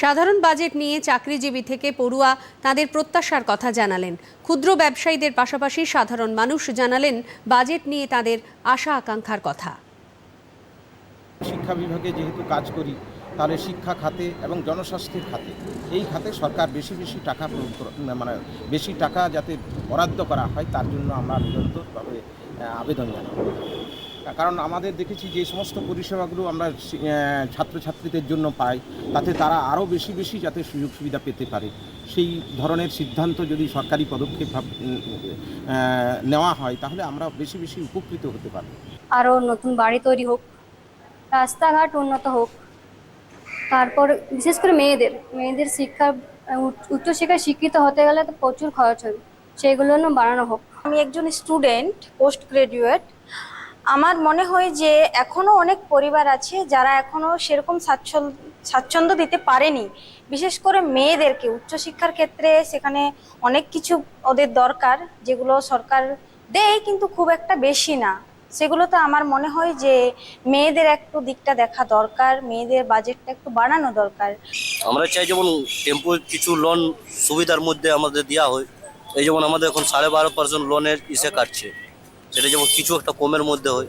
সাধারণ বাজেট নিয়ে চাকরিজীবী থেকে পড়ুয়া তাদের প্রত্যাশার কথা জানালেন। ক্ষুদ্র ব্যবসায়ীদের পাশাপাশি সাধারণ মানুষ জানালেন বাজেট নিয়ে তাদের আশা আকাঙ্ক্ষার কথা। শিক্ষা বিভাগে যেহেতু কাজ করি, তাহলে শিক্ষা খাতে এবং জনস্বাস্থ্যের খাতে এই খাতে সরকার বেশি বেশি টাকা মানে বেশি টাকা যাতে বরাদ্দ করা হয়, তার জন্য আমরা নিরন্তরভাবে আবেদন জানাব। কারণ আমাদের দেখেছি যে সমস্ত পরিষেবাগুলো আমরা ছাত্রছাত্রীদের জন্য পাই তাতে তারা আরও বেশি বেশি যাতে সুযোগ সুবিধা পেতে পারে। সেই ধরনের সিদ্ধান্ত যদি সরকারি পদক্ষেপ নেওয়া হয় তাহলে আমরা বেশি বেশি উপকৃত হতে পারব। আরও নতুন বাড়ি তৈরি হোক রাস্তাঘাট উন্নত হোক তারপর বিশেষ করে মেয়েদের মেয়েদের শিক্ষা উচ্চশিক্ষায় শিক্ষিত হতে গেলে তো প্রচুর খরচ হবে সেগুলো বাড়ানো হোক। আমি একজন স্টুডেন্ট পোস্ট গ্রাজুয়েট আমার মনে হয় যে এখনও অনেক পরিবার আছে যারা এখনও সেরকম স্বাচ্ছন্দ্য স্বাচ্ছন্দ্য দিতে পারেনি। বিশেষ করে মেয়েদেরকে উচ্চশিক্ষার ক্ষেত্রে সেখানে অনেক কিছু ওদের দরকার যেগুলো সরকার দেয় কিন্তু খুব একটা বেশি না। সেগুলোতে আমার মনে হয় যে মেয়েদের একটু দিকটা দেখা দরকার, মেয়েদের বাজেটটা একটু বাড়ানো দরকার। আমরা চাই যেমন টেম্পো কিছু লোন সুবিধার মধ্যে আমাদের দেওয়া হয়। এই যেমন আমাদের এখন সাড়ে বারো পার্সেন্ট লোনের ইসে কাটছে। সেটা যেমন কিছু একটা কমের মধ্যে হয়।